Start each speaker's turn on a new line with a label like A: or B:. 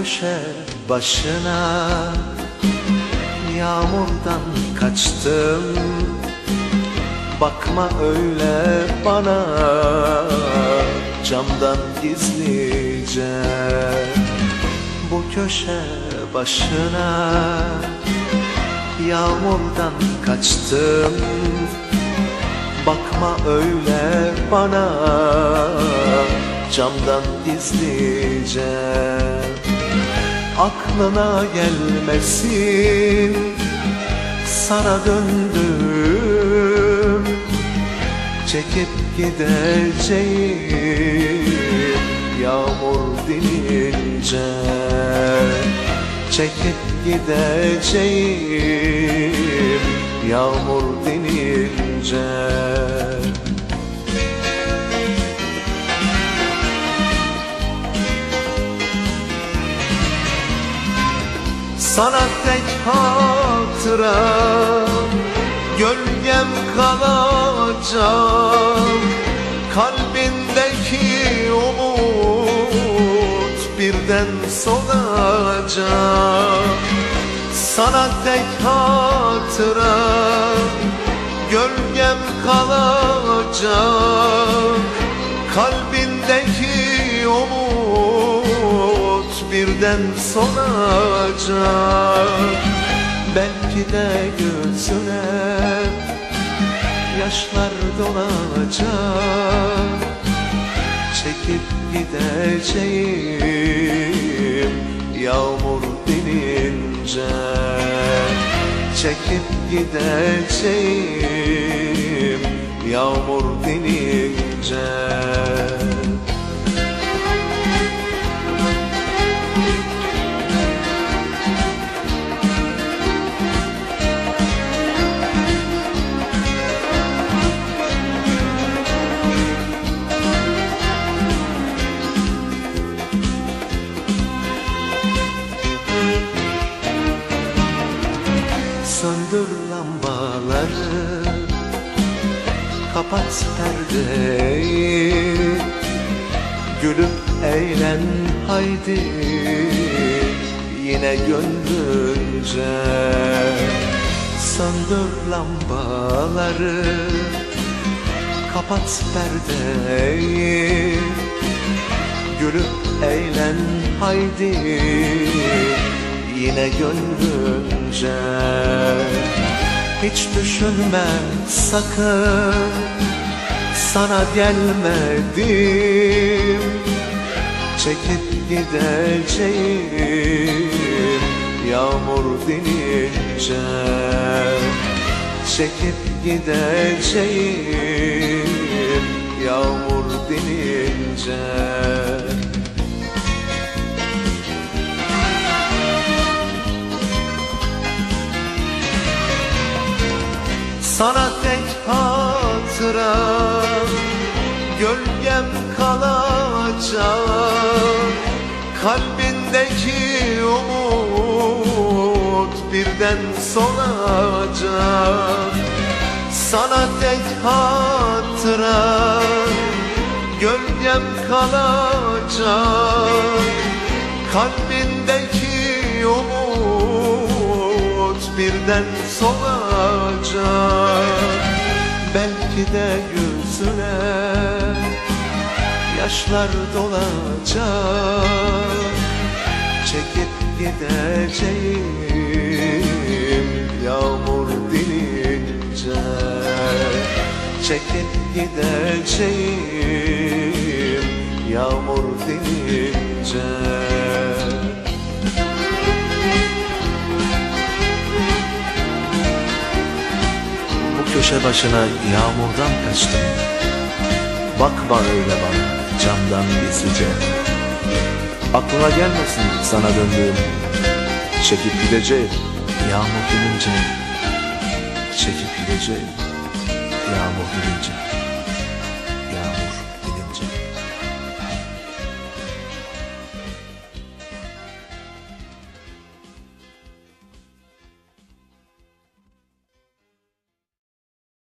A: köşe başına. Yağmurdan kaçtım. Bakma öyle bana. Camdan gizlice. Bu köşe başına. Yağmurdan kaçtım. Bakma öyle bana. Camdan gizlice Aklına gelmesin. Sana döndüm Çekip gideceğim. Yağmur dinince Çekip gideceğim. Yağmur dinince Sana tek hatıra Gölgem kalacak. Kalbindeki umut Birden solacak. Sana tek hatıra Gölgem kalacak. Kalbindeki umut birden solacak Belki de gözüne yaşlar dolacak Çekip gideceğim yağmur dinince Çekip gideceğim yağmur dinince Söndür lambaları Kapat perdeyi. Gülüp eğlen haydi Yine gönlünce. Söndür lambaları Kapat perdeyi. Gülüp eğlen haydi Yine gönlünce Hiç düşünme sakın Sana gelmedim. Çekip gideceğim Yağmur dinince. Çekip gideceğim Yağmur dinince Sana tek hatıra Gölgem kalacak. Kalbindeki umut Birden solacak. Sana tek hatıra Gölgem kalacak. Kalbindeki umut birden solacak Belki de yüzüne yaşlar dolacak. Çekip gideceğim yağmur dinince Çekip gideceğim yağmur dinince köşe başına yağmurdan kaçtım. Bakma öyle bana camdan gizlice Aklına gelmesin sana döndüğüm Çekip gideceğim yağmur dinince Çekip gideceğim yağmur dinince